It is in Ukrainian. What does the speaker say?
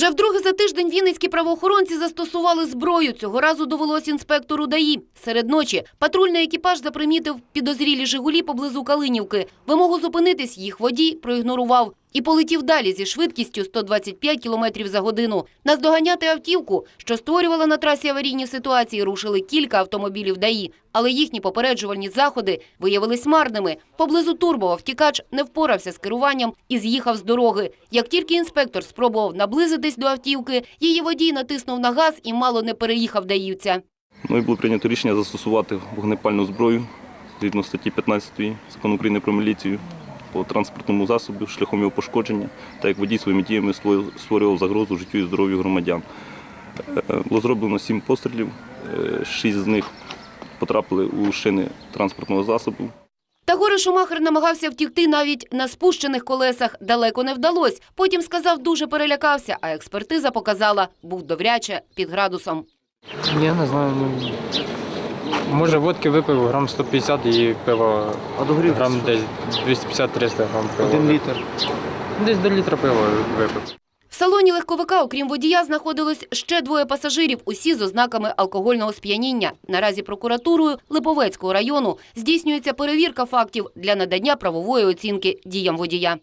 Вже вдруге за тиждень вінницькі правоохоронці застосували зброю. Цього разу довелось інспектору ДАІ. Серед ночі патрульний екіпаж запримітив підозрілі «Жигулі» поблизу Калинівки. Вимогу зупинитись їх водій проігнорував і полетів далі зі швидкістю 125 км за годину. Наздоганяти автівку, що створювала на трасі аварійні ситуації, рушили кілька автомобілів ДАІ. Але їхні попереджувальні заходи виявились марними. Поблизу Турбова втікач не впорався з керуванням і з'їхав з дороги. Як тільки інспектор спробував наблизитись до автівки, її водій натиснув на газ і мало не переїхав даївця. Ну і було прийнято рішення застосувати вогнепальну зброю згідно статті 15 закону України про міліцію по транспортному засобу шляхом його пошкодження, так як водій своїми діями створ- створював загрозу життю і здоров'ю громадян. Е, Було зроблено сім пострілів, е, шість з них потрапили у шини транспортного засобу. Та горе Шумахер намагався втікти навіть на спущених колесах. Далеко не вдалось. Потім сказав, дуже перелякався, а експертиза показала, був добряче під градусом. Я не знаю. Може водки випив грам 150 і пива А до горілки грам десь 250-300 грам пива. Один літр. Десь до літра пива випив. В салоні легковика, окрім водія, знаходилось ще двоє пасажирів, усі з ознаками алкогольного сп'яніння. Наразі прокуратурою Липовецького району здійснюється перевірка фактів для надання правової оцінки діям водія.